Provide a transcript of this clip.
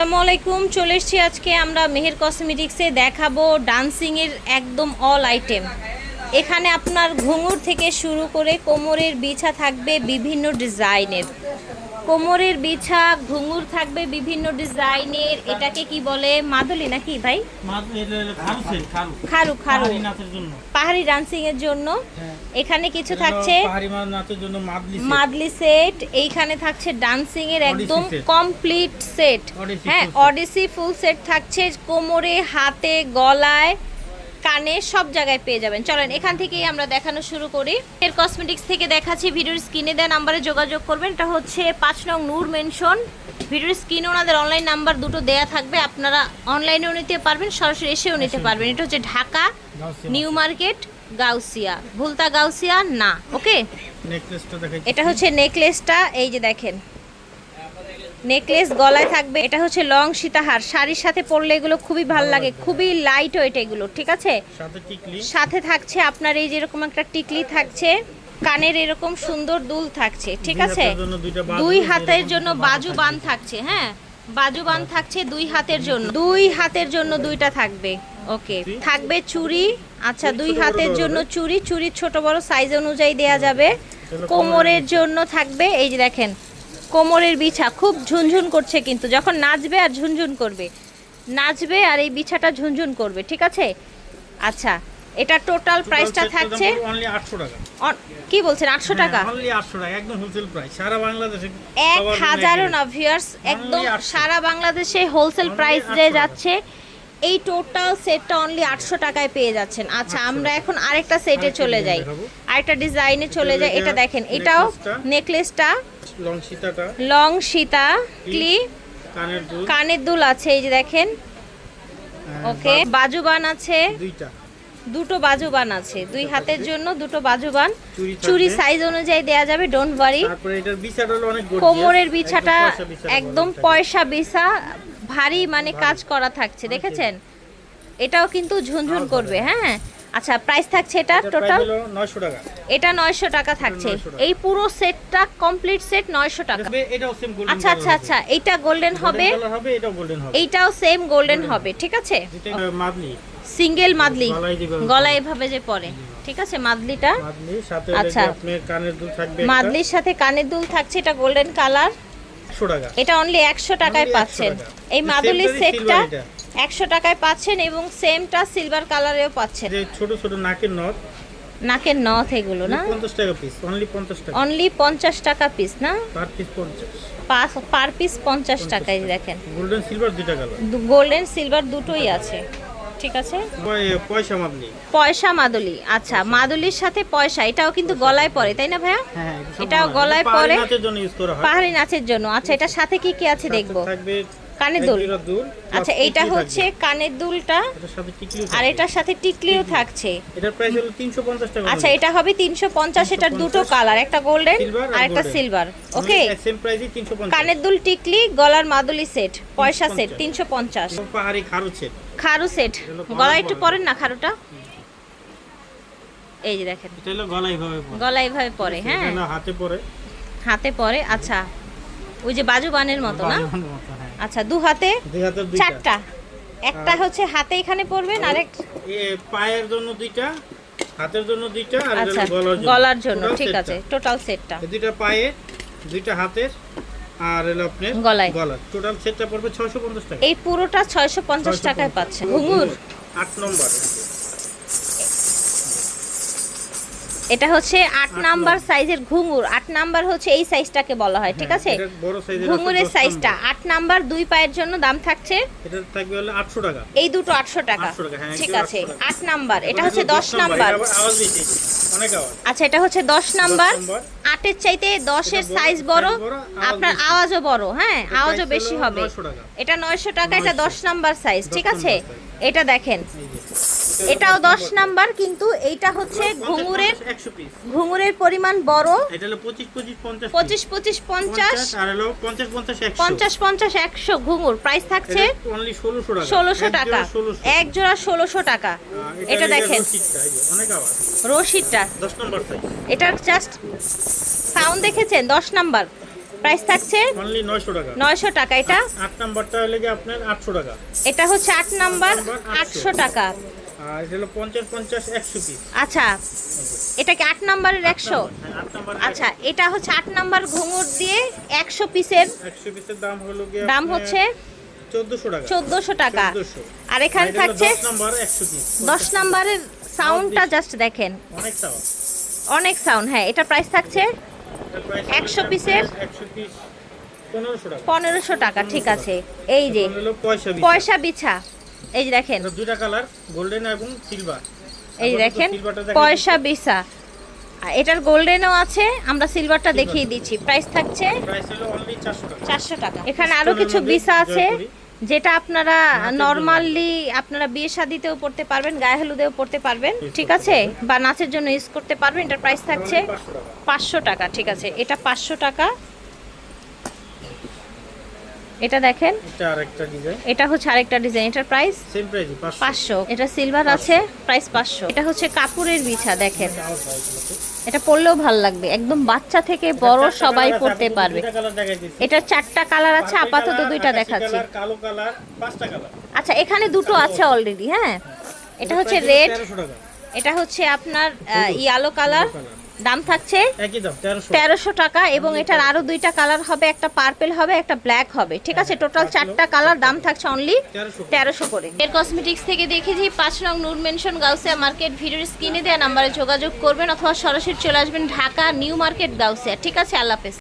আসসালামু আলাইকুম, চলে এসছি আজকে আমরা মেহের কসমেটিক্সে দেখাবো ডান্সিংয়ের একদম অল আইটেম এখানে আপনার ঘুঙুর থেকে শুরু করে কোমরের বিছা থাকবে বিভিন্ন ডিজাইনের। কোমরের বিছা ঘুঙুর থাকবে বিভিন্ন ডিজাইনের এটাকে কি বলে মাদুলি নাকি ভাই? খারু খারু। পাহাড়ি। ডান্সিং এর জন্য। হ্যাঁ। এখানে কিছু থাকছে মাদলি সেট। এইখানে থাকছে ডান্সিং এর একদম কমপ্লিট সেট হ্যাঁ অডিসি ফুল সেট থাকছে। কোমরে হাতে গলায় কানে সব জায়গায় পেয়ে যাবেন। চলেন এখান থেকেই আমরা দেখানো শুরু করি। এর কসমেটিক্স থেকে দেখাচ্ছি ভিডিওর স্ক্রিনে দেওয়া নাম্বারে যোগাযোগ করবেন। এটা হচ্ছে পাঁচ নং নূর মেনশন ভিডিওর স্ক্রিনে ওনাদের অনলাইন নাম্বার দুটো দেয়া থাকবে। আপনারা অনলাইনেও নিতে পারবেন সরাসরি এসেও নিতে পারবেন। এটা হচ্ছে ঢাকা নিউ মার্কেট গাউসিয়া। ভুলতা গাউসিয়া না ওকে? এটা হচ্ছে নেকলেসটা এই যে দেখেন। নেকলেস গলায় থাকবে। এটা হচ্ছে লং সীতাহার। শাড়ির সাথে পরলে এগুলো খুবই ভালো লাগে। খুবই লাইট ওয়েট এগুলো ঠিক আছে? সাথে থাকছে আপনার এই যেরকম একটা টিকলি থাকছে কানের এরকম সুন্দর দুল থাকছে ঠিক আছে? দুই হাতের জন্য বাজু বান থাকছে। হ্যাঁ? বাজু বান থাকছে দুই হাতের জন্য। দুই হাতের জন্য দুইটা থাকবে ওকে। থাকবে চুড়ি। আচ্ছা দুই হাতের জন্য? চুড়ি। চুড়ি ছোট বড় সাইজ অনুযায়ী দেয়া যাবে। কোমরের জন্য থাকবে এই যে দেখেন কোমরের বিছা খুব ঝুনঝুন করছে কিন্তু যখন নাচবে আর ঝুনঝুন করবে। নাচবে আর এই বিছাটা ঝুনঝুন করবে ঠিক আছে? আচ্ছা এটা টোটাল প্রাইসটা থাকছে অনলি 800 টাকা। কি বলছেন আটশো টাকা? অনলি 800 টাকা একদম হোলসেল প্রাইস সারা বাংলাদেশে এক সবার জন্য হাজারও একই না rate। ভিউয়ার্স একদম সারা বাংলাদেশে হোলসেল প্রাইস দিয়ে যাচ্ছে এই টোটাল সেটটা অনলি আটশো টাকায় পেয়ে যাচ্ছেন। আচ্ছা আমরা এখন আরেকটা সেটে চলে যাই। আরেকটা ডিজাইনে চলে যাই। এটা দেখেন এটাও নেকলেসটা লং সীতাটা। লং সীতা ক্লি কানের দুল। আছে এই যে দেখেন। ওকে বাজুবান আছে। দুটো বাজুবান আছে। দুই হাতের জন্য দুটো বাজুবান। চুরি সাইজ অনুযায়ী দেয়া যাবে ডোন্ট ওয়ারি কোমরের বিছাটা একদম পয়সা বিছা। ভারী মানে কাজ করা থাকছে দেখেছেন? এটাও কিন্তু ঝুনঝুন করবে হ্যাঁ? আচ্ছা প্রাইস থাকছে এটা টোটাল 900 টাকা। এটা নয়শো টাকা থাকছে। এই পুরো সেটটা কমপ্লিট সেট নয়শো টাকা। গোল্ডেন আচ্ছা আচ্ছা আচ্ছা এইটা গোল্ডেন হবে? এইটাও সেম গোল্ডেন হবে। ঠিক আছে? সিঙ্গেল মাদলি গলায় এভাবে যে পরে। ঠিক আছে মাদলিটা আচ্ছা। আচ্ছা আপনার কানের দুল থাকবে মাদলির সাথে কানের দুল থাকছে এটা গোল্ডেন কালার 100 টাকা। এটা অনলি একশো টাকায় পাচ্ছেন। এই মাদুলির সেটটা একশো টাকায় পাচ্ছেন এবং সেমটা সিলভার কালারেও পাচ্ছেন। ছোট ছোট নাকের নথ নাকের নথ এগুলো না? 50 টাকা পিস অনলি 50 টাকা। অনলি পঞ্চাশ টাকা পিস না? পার পিস 50 পার পিস পঞ্চাশ টাকায় দেখেন। গোল্ডেন সিলভার দুইটা কালার গোল্ডেন সিলভার দুটোই আছে। ঠিক আছে? পয়সা মাদলি? পয়সা মাদুলি আচ্ছা মাদুলির সাথে পয়সা এটাও কিন্তু গলায় পরে তাই না ভাইয়া? হ্যাঁ এটাও গলায় পরে। হয়। পাহাড়ি নাচের জন্য। আচ্ছা এটার সাথে কি কি আছে দেখব? থাকবে কানের দুল। আচ্ছা এইটা হচ্ছে। কানের দুলটা আর এটার সাথে টিকলিও থাকছে। এটার প্রাইস হলো 350 টাকা আচ্ছা এটা হবে তিনশো পঞ্চাশ এটার দুটো কালার একটা গোল্ডেন আর একটা সিলভার ওকে সেম প্রাইসই 350 কানের দুল টিকলি গলার মাদুলি সেট পয়সা সেট 350 তিনশো পঞ্চাশ। পাহাড়ি খারু সেট এগুলো পাহাড় গলায় একটু পরেন না খারুটা? এই যে দেখেন। এটা হলো গলায় ভাবে পরে গলা এইভাবে পরে হ্যাঁ। এটা হাতে পরে হাতে পরে আচ্ছা। ওই যে বাজু বানের মতো না। আচ্ছা দু হাতে? চারটা। একটা হচ্ছে হাতে এখানে পরবেন আরেক পায়ের জন্য দুইটা হাতের জন্য দুইটা আর আচ্ছা গলার জন্য। ঠিক আছে টোটাল সেটটা দুইটা পায়ে দুইটা হাতের আর হলো আপনার গলায়। গলা টোটাল সেটটা পড়বে 650 টাকা। এই পুরোটা ছয়শো পঞ্চাশ 650 টাকায় পাচ্ছেন ঘুঙুর 8 নম্বর। এটা হচ্ছে আট নাম্বার সাইজের ঘুঙুর। আট নাম্বার হচ্ছে এই সাইজটাকে বলা হয় ঠিক আছে? হ্যাঁ, আছে ঘুঙুরের সাইজটা। আট নাম্বার দুই পায়ের জন্য দাম থাকছে এটা থাকবে হলো 800 টাকা। এই দুটো আটশো টাকা। 800 টাকা, হ্যাঁ, ঠিক আছে। 800 আট নাম্বার এটা হচ্ছে এগুলো দশ নাম্বার। অনেক আওয়াজ। আচ্ছা এটা হচ্ছে দশ নাম্বার। নাম্বার। আটের চাইতে দশের সাইজ বড় আপনার আওয়াজও বড় হ্যাঁ আওয়াজও বেশি হবে। এটা নয়শো টাকা এটা 900 দশ নাম্বার সাইজ ঠিক আছে? এটা দেখেন। এটাও দশ নাম্বার কিন্তু এইটা হচ্ছে 50, ঘুঙুরের 100 পিস। ঘুঙুরের পরিমাণ বড়। এটা হলো 25 25 50 পঁচিশ পঁচিশ পঞ্চাশ। আর হলো 50 50 100 পঞ্চাশ পঞ্চাশ একশো ঘুঙুর। প্রাইস থাকছে অনলি 1600 টাকা। ষোলোশো এক টাকা। এক জোড়া ষোলোশো টাকা। এটা দেখেন। রশিদটা, এই অনেক আওয়াজ। রশিদটা 10 নম্বর সাইজ এটার জাস্ট সাউন্ড দেখেছেন? দশ নাম্বার। প্রাইস থাকছে অনলি নয়শো টাকা। নয়শো টাকা। এটা আট নাম্বারটা হলে গিয়ে আপনার আটশো টাকা। এটা হচ্ছে আট নাম্বার আটশো টাকা। একশো আচ্ছা এটা কি আট নাম্বারের একশো? আচ্ছা এটা হচ্ছে আট নাম্বার ঘুঙুর দিয়ে একশো পিসের একশো পিসের দাম হলো দাম হচ্ছে চোদ্দশো টাকা। আর এখানে থাকছে দশ একশো নাম্বারের সাউন্ডটা জাস্ট দেখেন। অনেক সাউন্ড হ্যাঁ এটা প্রাইস থাকছে 100 পিসের? পনেরোশো টাকা। ঠিক আছে। এই যে পয়সা বিছা। এই যে দেখেন। দুইটা কালার গোল্ডেন এবং সিলভার। এই দেখেন পয়সা বিসা আর এটার গোল্ডেনও আছে আমরা সিলভারটা দেখিয়ে দিচ্ছি। প্রাইস থাকছে চারশো টাকা। এখানে আরও কিছু বিসা আছে যেটা আপনারা। নর্মালি আপনারা বিয়ে শাদিতেও পড়তে পারবেন গায়ে হলুদেও পড়তে পারবেন ঠিক আছে? বা নাচের জন্য ইউজ করতে পারবেন এটার প্রাইস থাকছে পাঁচশো টাকা ঠিক আছে? এটা পাঁচশো টাকা। এটা দেখেন। এটা আরেকটা ডিজাইন এটা হচ্ছে আরেকটা ডিজাইন এটার প্রাইস সেম পাঁচশো। পাঁচশো। এটা সিলভার আছে প্রাইস পাঁচশো। এটা হচ্ছে কাপড়ের বিছা দেখেন। এটা পরলেও ভালো লাগবে। একদম বাচ্চা থেকে বড় সবাই পড়তে পারবে। এটার চারটা কালার আছে আপাতত দুইটা দেখাচ্ছি। কালো কালার পাঁচটা কালার আচ্ছা এখানে দুটো আছে অলরেডি হ্যাঁ? এটা হচ্ছে রেড এটা হচ্ছে আপনার ইয়ালো কালার দাম থাকছে তেরোশো। টাকা এবং এটার আরও দুইটা কালার হবে একটা পার্পেল হবে একটা ব্ল্যাক হবে ঠিক আছে? টোটাল চারটা কালার দাম থাকছে অনলি তেরোশো তেরোশো করে। এর কসমেটিক্স থেকে দেখেছি পাঁচ নং নূর মেনশন গাউসিয়া মার্কেট ভিডিওর স্ক্রিনে দেওয়া নাম্বারে যোগাযোগ করবেন অথবা সরাসরি চলে আসবেন ঢাকা নিউ মার্কেট গাউসিয়া ঠিক আছে? আল্লাহ হাফেজ।